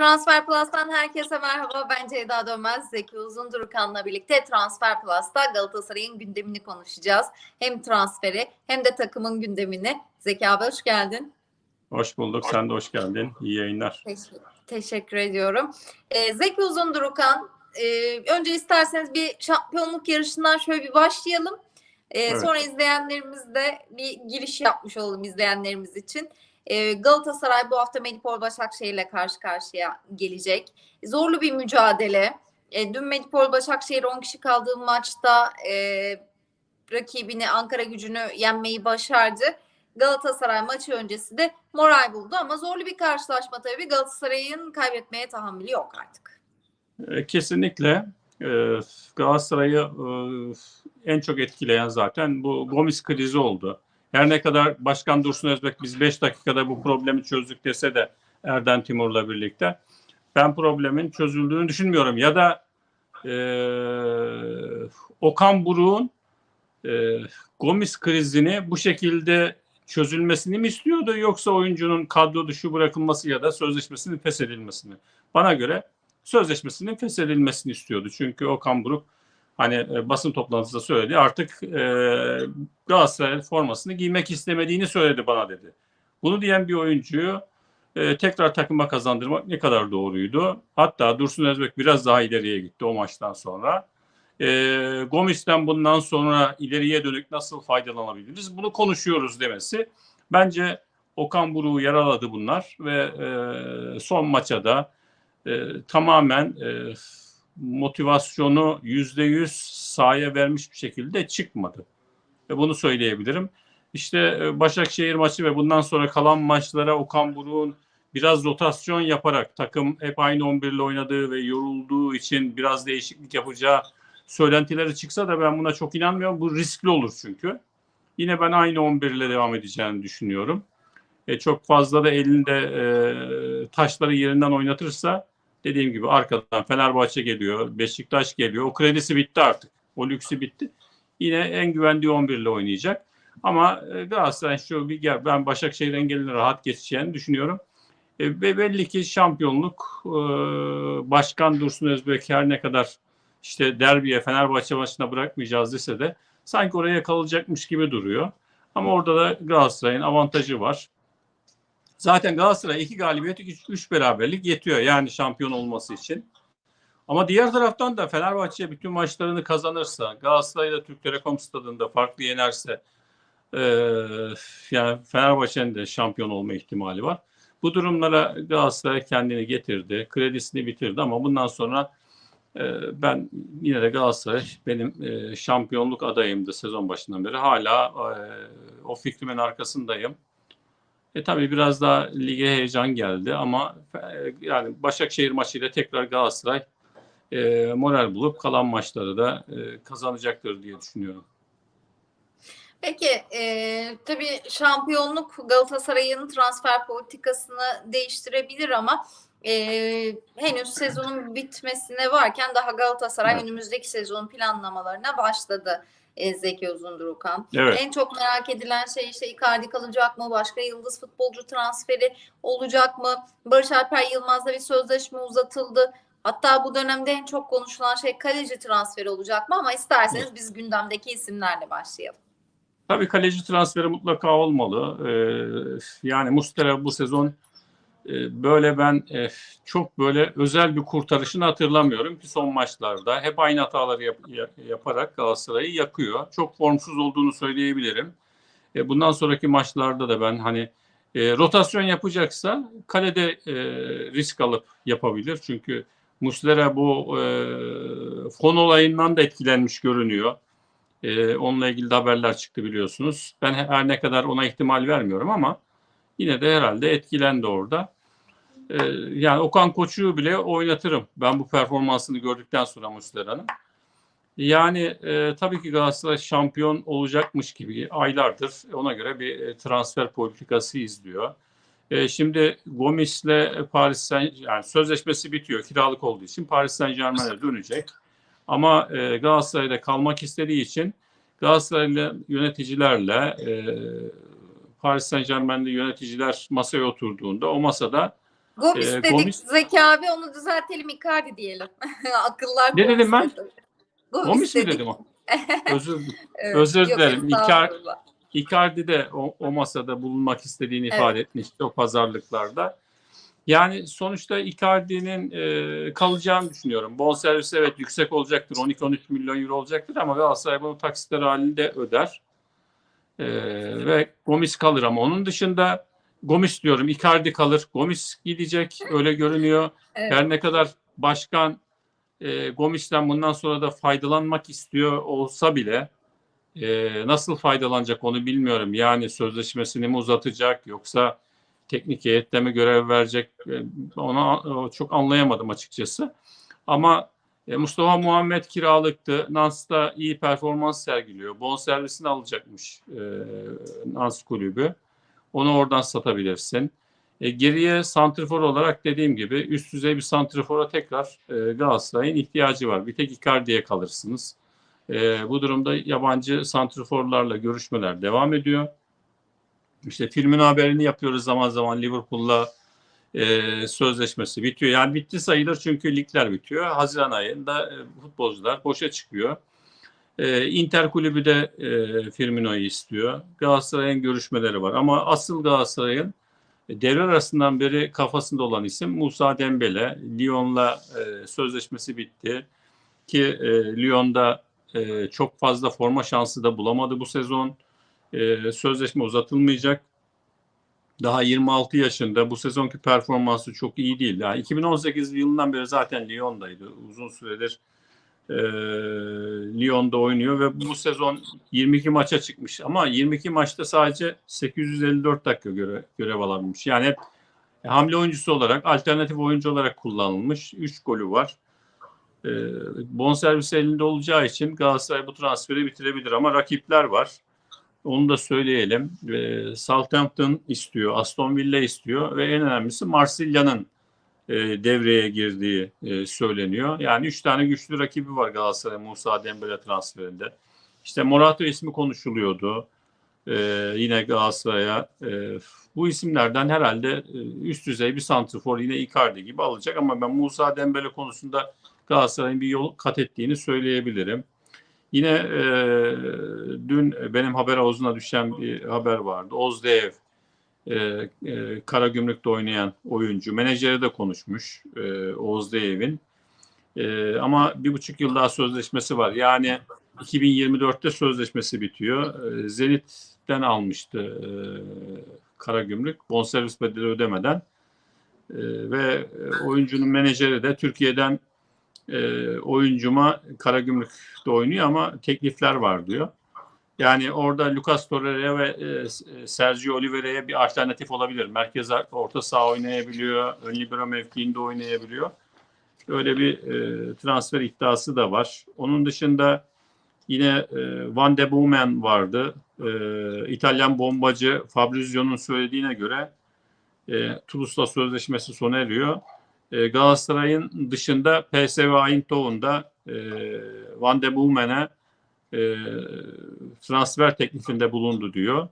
Transfer Plus'tan herkese merhaba. Ben Ceyda Dönmez, Zeki Uzundurukan'la birlikte Transfer Plus'ta Galatasaray'ın gündemini konuşacağız. Hem transferi hem de takımın gündemini. Zeki abi hoş geldin. Hoş bulduk. Sen de hoş geldin. İyi yayınlar. Teşekkür, teşekkür ediyorum. Ee, Zeki Uzundurukan, e, önce isterseniz bir şampiyonluk yarışından şöyle bir başlayalım. Ee, Evet. Sonra izleyenlerimiz de bir giriş yapmış olalım izleyenlerimiz için. Ee, Galatasaray bu hafta Medipol Başakşehir ile karşı karşıya gelecek. Zorlu bir mücadele. E, dün Medipol Başakşehir 10 kişi kaldığı maçta e, rakibini Ankara gücünü yenmeyi başardı. Galatasaray maçı öncesi de moral buldu ama zorlu bir karşılaşma tabii. Galatasaray'ın kaybetmeye tahammülü yok artık. E, Kesinlikle Galatasaray'ı e, en çok etkileyen zaten bu Gomis krizi oldu. Her ne kadar Başkan Dursun Özbek biz 5 dakikada bu problemi çözdük dese de Erden Timur'la birlikte ben problemin çözüldüğünü düşünmüyorum. Ya da e, Okan Buruk'un e, Gomis krizini bu şekilde çözülmesini mi istiyordu yoksa oyuncunun kadro dışı bırakılması ya da sözleşmesinin feshedilmesini? Bana göre sözleşmesinin feshedilmesini istiyordu. Çünkü Okan Buruk hani e, basın toplantısında söyledi artık e, Galatasaray formasını giymek istemediğini söyledi bana dedi. Bunu diyen bir oyuncuyu e, tekrar takıma kazandırmak ne kadar doğruydu? Hatta Dursun Özbek biraz daha ileriye gitti o maçtan sonra. E, Gomis'ten bundan sonra ileriye dönük nasıl faydalanabiliriz? Bunu konuşuyoruz demesi. Bence Okan Buruk'u yaraladı bunlar ve e, son maça da e, tamamen e, motivasyonu yüzde yüz sahaya vermiş bir şekilde çıkmadı. Ve bunu söyleyebilirim. İşte e, Başakşehir maçı ve bundan sonra kalan maçlara Okan Buruk'un biraz rotasyon yaparak takım hep aynı 11 ile oynadığı ve yorulduğu için biraz değişiklik yapacağı söylentileri çıksa da ben buna çok inanmıyorum. Bu riskli olur çünkü. Yine ben aynı 11 ile devam edeceğini düşünüyorum. E, çok fazla da elinde e, taşları yerinden oynatırsa dediğim gibi arkadan Fenerbahçe geliyor, Beşiktaş geliyor. O kredisi bitti artık. O lüksü bitti. Yine en güvendiği 11 ile oynayacak. Ama e, Galatasaray şu bir ben Başakşehir engelini rahat geçeceğini düşünüyorum. E, ve belli ki şampiyonluk e, Başkan Dursun Özbek her ne kadar işte derbiye Fenerbahçe maçına bırakmayacağız dese de sanki oraya kalacakmış gibi duruyor. Ama orada da Galatasaray'ın avantajı var. Zaten Galatasaray iki galibiyet, üç, üç beraberlik yetiyor yani şampiyon olması için. Ama diğer taraftan da Fenerbahçe bütün maçlarını kazanırsa, Galatasaray da Türk Telekom Stadı'nda farklı yenerse e, yani Fenerbahçe'nin de şampiyon olma ihtimali var. Bu durumlara Galatasaray kendini getirdi, kredisini bitirdi ama bundan sonra e, ben yine de Galatasaray benim e, şampiyonluk adayımdı sezon başından beri. Hala e, o fikrimin arkasındayım. E tabii biraz daha lige heyecan geldi ama e, yani Başakşehir maçıyla tekrar Galatasaray e, moral bulup kalan maçları da e, kazanacaktır diye düşünüyorum. Peki e, tabii şampiyonluk Galatasaray'ın transfer politikasını değiştirebilir ama e, henüz sezonun bitmesine varken daha Galatasaray Evet. önümüzdeki sezon planlamalarına başladı Zeki Uzundurukan. Evet. En çok merak edilen şey işte Icardi kalacak mı? Başka yıldız futbolcu transferi olacak mı? Barış Alper Yılmaz'la bir sözleşme uzatıldı. Hatta bu dönemde en çok konuşulan şey kaleci transferi olacak mı? Ama isterseniz biz gündemdeki isimlerle başlayalım. Tabii kaleci transferi mutlaka olmalı. Ee, yani Mustera bu sezon e, böyle ben e, çok böyle özel bir kurtarışını hatırlamıyorum ki son maçlarda hep aynı hataları yap- ya- yaparak Galatasaray'ı yakıyor. Çok formsuz olduğunu söyleyebilirim. E, bundan sonraki maçlarda da ben hani e, rotasyon yapacaksa kalede e, risk alıp yapabilir. Çünkü Muslera bu e, fon olayından da etkilenmiş görünüyor. Ee, onunla ilgili de haberler çıktı biliyorsunuz. Ben her ne kadar ona ihtimal vermiyorum ama yine de herhalde etkilendi orada. Ee, yani Okan Koçu'yu bile oynatırım. Ben bu performansını gördükten sonra Muslera'nın. Yani e, tabii ki Galatasaray şampiyon olacakmış gibi aylardır ona göre bir e, transfer politikası izliyor. E, şimdi Gomis'le Paris Saint yani sözleşmesi bitiyor kiralık olduğu için Paris Saint Germain'e dönecek. Ama e, Galatasaray'da kalmak istediği için Galatasaraylı yöneticilerle e, Paris Saint Germain'de yöneticiler masaya oturduğunda o masada Gomis Ee, dedik Gomis- Zeki abi onu düzeltelim Icardi diyelim. Akıllar Ne dedim ben? dedi. Gomis mi dedim o? Özür Evet, Özür dilerim. Icar- estağfurullah. Icardi de o, o masada bulunmak istediğini Evet. ifade etmişti o pazarlıklarda. Yani sonuçta Icardi'nin e, kalacağını düşünüyorum. Bonservisi evet yüksek olacaktır. 12-13 milyon euro olacaktır ama Galatasaray bunu taksitler halinde öder. E, ve Gomis kalır ama onun dışında Gomis diyorum Icardi kalır. Gomis gidecek öyle görünüyor. Evet. Her ne kadar başkan e, Gomis'ten bundan sonra da faydalanmak istiyor olsa bile e, nasıl faydalanacak onu bilmiyorum. Yani sözleşmesini mi uzatacak yoksa teknik heyette mi görev verecek E, onu o çok anlayamadım açıkçası. Ama e, Mustafa Muhammed kiralıktı. Nans'ta iyi performans sergiliyor. Bon servisini alacakmış e, Nans kulübü. Onu oradan satabilirsin. E, geriye santrifor olarak dediğim gibi üst düzey bir santrifora tekrar e, Galatasaray'ın ihtiyacı var. Bir tek Icardi'ye kalırsınız. E, bu durumda yabancı santriforlarla görüşmeler devam ediyor. İşte filmin haberini yapıyoruz zaman zaman Liverpool'la e, sözleşmesi bitiyor. Yani bitti sayılır çünkü ligler bitiyor. Haziran ayında e, futbolcular boşa çıkıyor. E, Inter kulübü de e, Firmino'yu istiyor. Galatasaray'ın görüşmeleri var. Ama asıl Galatasaray'ın e, devre arasından beri kafasında olan isim Musa Dembele. Lyon'la e, sözleşmesi bitti. Ki e, Lyon'da e, çok fazla forma şansı da bulamadı bu sezon. E, sözleşme uzatılmayacak. Daha 26 yaşında bu sezonki performansı çok iyi değil. Yani 2018 yılından beri zaten Lyon'daydı. Uzun süredir e, Lyon'da oynuyor ve bu sezon 22 maça çıkmış. Ama 22 maçta sadece 854 dakika göre, görev alabilmiş. Yani hep hamle oyuncusu olarak, alternatif oyuncu olarak kullanılmış. 3 golü var. E, bonservis elinde olacağı için Galatasaray bu transferi bitirebilir ama rakipler var. Onu da söyleyelim. E, Southampton istiyor, Aston Villa istiyor ve en önemlisi Marsilya'nın e, devreye girdiği e, söyleniyor. Yani üç tane güçlü rakibi var Galatasaray Musa Dembele transferinde. İşte Morata ismi konuşuluyordu. E, yine Galatasaray'a e, bu isimlerden herhalde e, üst düzey bir santrfor yine Icardi gibi alacak ama ben Musa Dembele konusunda Galatasaray'ın bir yol kat ettiğini söyleyebilirim. Yine e, dün benim haber havuzuna düşen bir haber vardı. Ozdeev e, e, Karagümrük'te oynayan oyuncu. Menajeri de konuşmuş e, Ozdeev'in. E, ama bir buçuk yıl daha sözleşmesi var. Yani 2024'te sözleşmesi bitiyor. E, Zenit'ten almıştı e, Karagümrük. Bonservis bedeli ödemeden. E, ve oyuncunun menajeri de Türkiye'den e, oyuncuma Karagümrük'te oynuyor ama teklifler var diyor. Yani orada Lucas Torreira ve e, Sergio Oliveira'ya bir alternatif olabilir. Merkez orta saha oynayabiliyor, ön libero mevkiinde oynayabiliyor. Öyle bir e, transfer iddiası da var. Onun dışında yine e, Van de Boomen vardı. E, İtalyan bombacı Fabrizio'nun söylediğine göre e, Toulouse'la sözleşmesi sona eriyor. E, Galatasaray'ın dışında PSV Eindhoven'da e, Van de Boomen'e e, transfer teklifinde bulundu diyor.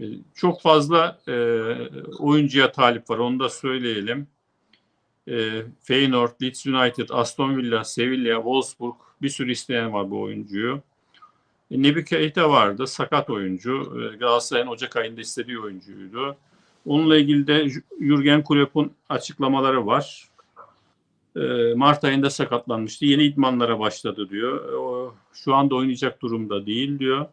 E, çok fazla e, oyuncuya talip var onu da söyleyelim. E, Feyenoord, Leeds United, Aston Villa, Sevilla, Wolfsburg bir sürü isteyen var bu oyuncuyu. E, Nebi Keita vardı, sakat oyuncu. E, Galatasaray'ın Ocak ayında istediği oyuncuydu. Onunla ilgili de Jürgen Klopp'un açıklamaları var. E, Mart ayında sakatlanmıştı. Yeni idmanlara başladı diyor. O, şu anda oynayacak durumda değil diyor.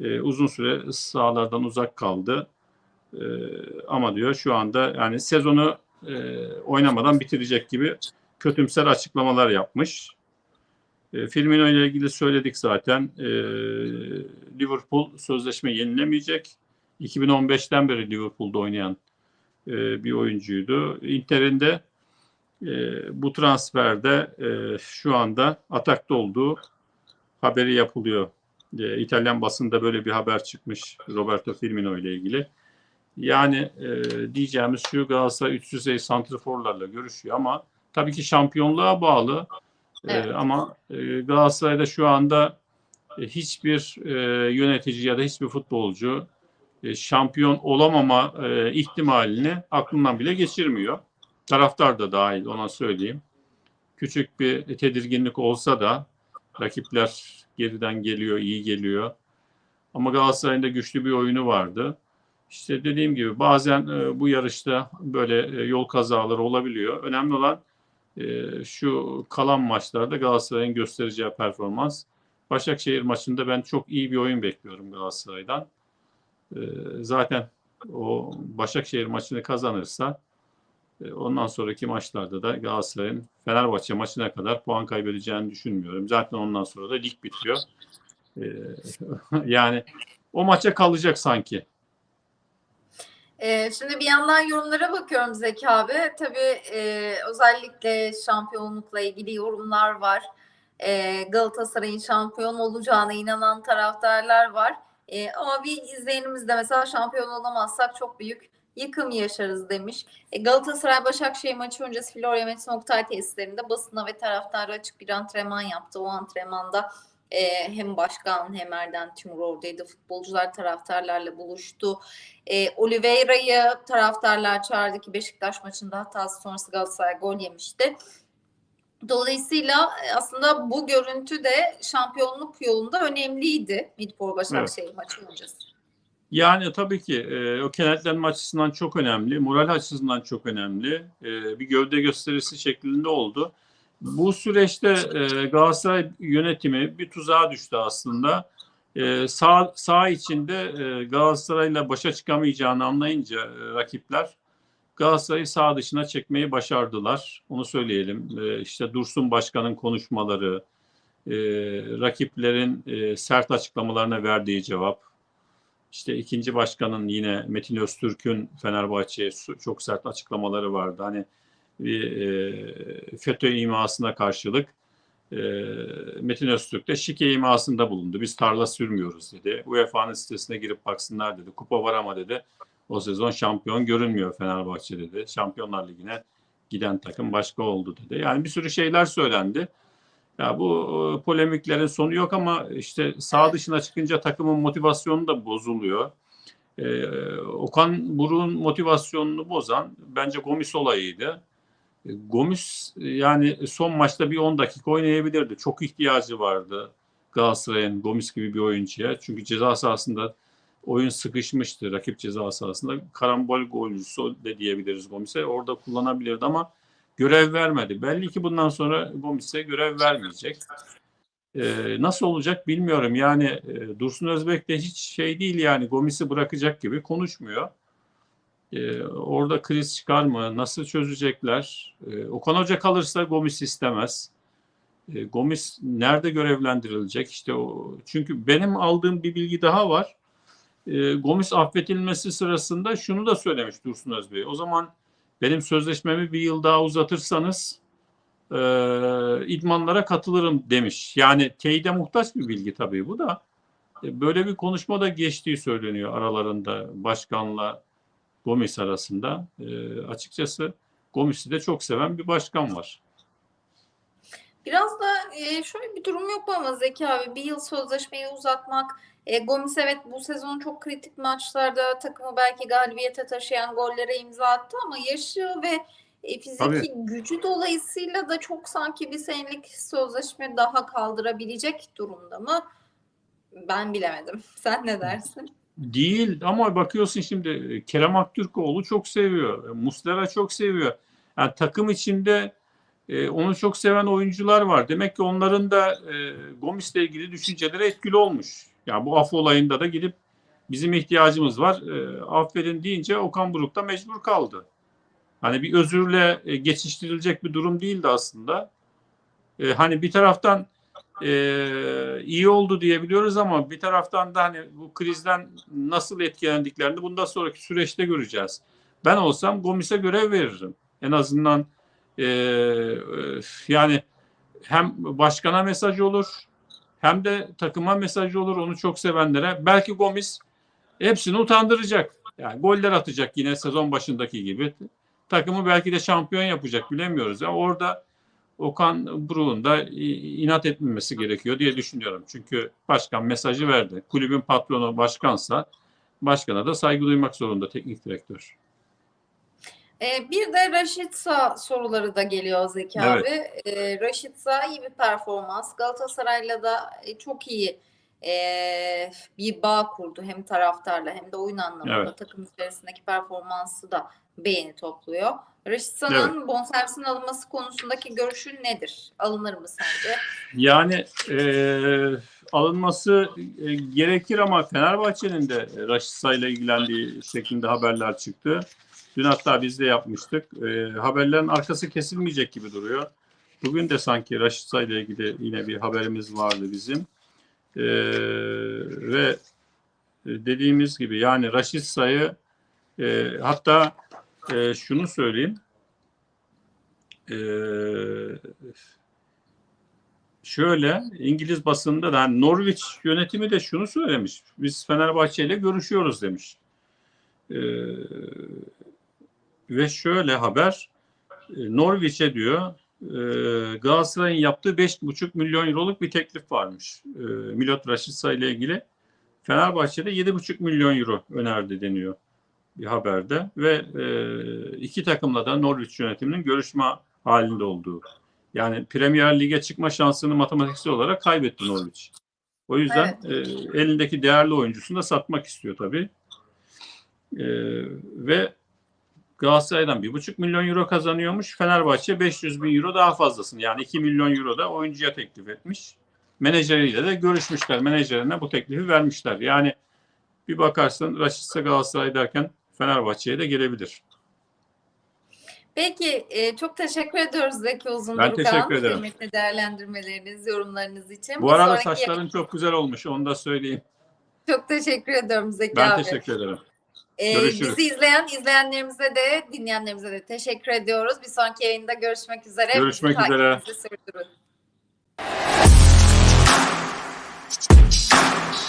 E, uzun süre sahalardan uzak kaldı. E, ama diyor şu anda yani sezonu e, oynamadan bitirecek gibi kötümser açıklamalar yapmış. E, Firmino ile ilgili söyledik zaten. Liverpool sözleşme yenilemeyecek. 2015'ten beri Liverpool'da oynayan e, bir oyuncuydu. Inter'in de e, bu transferde e, şu anda atakta olduğu haberi yapılıyor. E, İtalyan basında böyle bir haber çıkmış Roberto Firmino ile ilgili. Yani e, diyeceğimiz şu Galatasaray üst düzey santrforlarla görüşüyor ama tabii ki şampiyonluğa bağlı. Evet. E, ama e, Galatasaray'da şu anda e, hiçbir e, yönetici ya da hiçbir futbolcu e, şampiyon olamama e, ihtimalini aklından bile geçirmiyor. Taraftar da dahil ona söyleyeyim. Küçük bir tedirginlik olsa da rakipler geriden geliyor, iyi geliyor. Ama Galatasaray'ın da güçlü bir oyunu vardı. İşte dediğim gibi bazen e, bu yarışta böyle e, yol kazaları olabiliyor. Önemli olan e, şu kalan maçlarda Galatasaray'ın göstereceği performans. Başakşehir maçında ben çok iyi bir oyun bekliyorum Galatasaray'dan. E, zaten o Başakşehir maçını kazanırsa e, ondan sonraki maçlarda da Galatasaray'ın Fenerbahçe maçına kadar puan kaybedeceğini düşünmüyorum. Zaten ondan sonra da lig bitiyor. E, yani o maça kalacak sanki. Ee, şimdi bir yandan yorumlara bakıyorum Zeki abi. Tabii e, özellikle şampiyonlukla ilgili yorumlar var. E, Galatasaray'ın şampiyon olacağına inanan taraftarlar var. E, ama bir izleyenimiz de mesela şampiyon olamazsak çok büyük yıkım yaşarız demiş. E, Galatasaray Başakşehir maçı öncesi Florya Metin Oktay tesislerinde basına ve taraftara açık bir antrenman yaptı. O antrenmanda e, hem başkan hem Erden Timur oradaydı. Futbolcular taraftarlarla buluştu. E, Oliveira'yı taraftarlar çağırdı ki Beşiktaş maçında hatası sonrası Galatasaray gol yemişti. Dolayısıyla e, aslında bu görüntü de şampiyonluk yolunda önemliydi Midpor Başakşehir maçı öncesi. Yani tabii ki e, o kenetlenme açısından çok önemli, moral açısından çok önemli. E, bir gövde gösterisi şeklinde oldu. Bu süreçte e, Galatasaray yönetimi bir tuzağa düştü aslında. E, sağ, sağ içinde e, Galatasaray'la başa çıkamayacağını anlayınca e, rakipler Galatasaray'ı sağ dışına çekmeyi başardılar. Onu söyleyelim. E, işte Dursun Başkan'ın konuşmaları, e, rakiplerin e, sert açıklamalarına verdiği cevap, işte ikinci başkanın yine Metin Öztürk'ün Fenerbahçe'ye çok sert açıklamaları vardı. Hani bir e, FETÖ imasına karşılık e, Metin Öztürk de şike imasında bulundu. Biz tarla sürmüyoruz dedi. UEFA'nın sitesine girip baksınlar dedi. Kupa var ama dedi. O sezon şampiyon görünmüyor Fenerbahçe dedi. Şampiyonlar Ligi'ne giden takım başka oldu dedi. Yani bir sürü şeyler söylendi. Ya bu e, polemiklerin sonu yok ama işte sağ dışına çıkınca takımın motivasyonu da bozuluyor. Ee, Okan Buruk'un motivasyonunu bozan bence Gomis olayıydı. E, Gomis yani son maçta bir 10 dakika oynayabilirdi. Çok ihtiyacı vardı Galatasaray'ın Gomis gibi bir oyuncuya. Çünkü ceza sahasında oyun sıkışmıştı rakip ceza sahasında. Karambol golcüsü de diyebiliriz Gomis'e. Orada kullanabilirdi ama görev vermedi. Belli ki bundan sonra Gomis'e görev vermeyecek. Ee, nasıl olacak bilmiyorum. Yani e, Dursun Özbek de hiç şey değil yani Gomis'i bırakacak gibi konuşmuyor. Ee, orada kriz çıkar mı? Nasıl çözecekler? Ee, Okan Hoca kalırsa Gomis istemez. Ee, Gomis nerede görevlendirilecek? İşte o çünkü benim aldığım bir bilgi daha var. Ee, Gomis affedilmesi sırasında şunu da söylemiş Dursun Özbey. O zaman benim sözleşmemi bir yıl daha uzatırsanız e, idmanlara katılırım demiş. Yani teyide muhtaç bir bilgi tabii bu da. E, böyle bir konuşma da geçtiği söyleniyor aralarında başkanla Gomis arasında. E, açıkçası Gomis'i de çok seven bir başkan var. Biraz da e, şöyle bir durum yok mu ama Zeki abi bir yıl sözleşmeyi uzatmak e, Gomis evet bu sezon çok kritik maçlarda takımı belki galibiyete taşıyan gollere imza attı ama yaşı ve e, fiziki Tabii. gücü dolayısıyla da çok sanki bir senelik sözleşme daha kaldırabilecek durumda mı? Ben bilemedim. Sen ne dersin? Değil ama bakıyorsun şimdi e, Kerem Aktürkoğlu çok seviyor. e, Muslera çok seviyor. Yani takım içinde e, onu çok seven oyuncular var. Demek ki onların da e, Gomis'le ilgili düşünceleri etkili olmuş. Yani bu af olayında da gidip bizim ihtiyacımız var. E, affedin deyince Okan Buruk da mecbur kaldı. Hani bir özürle e, geçiştirilecek bir durum değildi aslında. E, hani bir taraftan e, iyi oldu diyebiliyoruz ama bir taraftan da hani bu krizden nasıl etkilendiklerini bundan sonraki süreçte göreceğiz. Ben olsam Gomis'e görev veririm. En azından e, e, yani hem başkana mesaj olur hem de takıma mesaj olur onu çok sevenlere. Belki Gomis hepsini utandıracak. Yani goller atacak yine sezon başındaki gibi. Takımı belki de şampiyon yapacak bilemiyoruz. Yani orada Okan Buruk'un da inat etmemesi gerekiyor diye düşünüyorum. Çünkü başkan mesajı verdi. Kulübün patronu başkansa başkana da saygı duymak zorunda teknik direktör. Ee, bir de Raşitsa soruları da geliyor Zeki Evet. abi. Ee, Raşitsa iyi bir performans. Galatasaray'la da e, çok iyi e, bir bağ kurdu. Hem taraftarla hem de oyun anlamında Evet. takım içerisindeki performansı da beğeni topluyor. Raşitsa'nın bonservisin alınması konusundaki görüşün nedir? Alınır mı sence? Yani eee, alınması e, gerekir ama Fenerbahçe'nin de Raşitsa ile ilgilendiği şeklinde haberler çıktı. Dün hatta biz de yapmıştık. Eee, haberlerin arkası kesilmeyecek gibi duruyor. Bugün de sanki Raşitsa ile ilgili yine bir haberimiz vardı bizim. Eee, ve dediğimiz gibi yani Raşitsa'yı eee, hatta eee, şunu söyleyeyim. Eee Şöyle İngiliz basında da hani Norwich yönetimi de şunu söylemiş. Biz Fenerbahçe ile görüşüyoruz demiş. Ee, ve şöyle haber e, Norwich'e diyor e, Galatasaray'ın yaptığı 5,5 milyon euroluk bir teklif varmış. E, Milot Rashica ile ilgili. Fenerbahçe'de 7,5 milyon euro önerdi deniyor bir haberde ve e, iki takımla da Norwich yönetiminin görüşme halinde olduğu. Yani Premier Lig'e çıkma şansını matematiksel olarak kaybetti Norwich. O yüzden e, elindeki değerli oyuncusunu da satmak istiyor tabii. E, ve Galatasaray'dan 1,5 milyon euro kazanıyormuş. Fenerbahçe 500 bin euro daha fazlasını yani 2 milyon euro da oyuncuya teklif etmiş. Menajeriyle de görüşmüşler. Menajerine bu teklifi vermişler. Yani bir bakarsın Raşitsa Galatasaray derken Fenerbahçe'ye de gelebilir. Peki e, çok teşekkür ediyoruz Zeki Ben Uzundurkan. teşekkür ederim. Kıymetli değerlendirmeleriniz, yorumlarınız için. Bu Bir arada sonraki- saçların çok güzel olmuş. Onu da söyleyeyim. Çok teşekkür ediyorum Zeki Ben abi. teşekkür ederim. Ee, Görüşürüz. bizi izleyen izleyenlerimize de dinleyenlerimize de teşekkür ediyoruz. Bir sonraki yayında görüşmek üzere. Görüşmek Bizi üzere. sürdürün.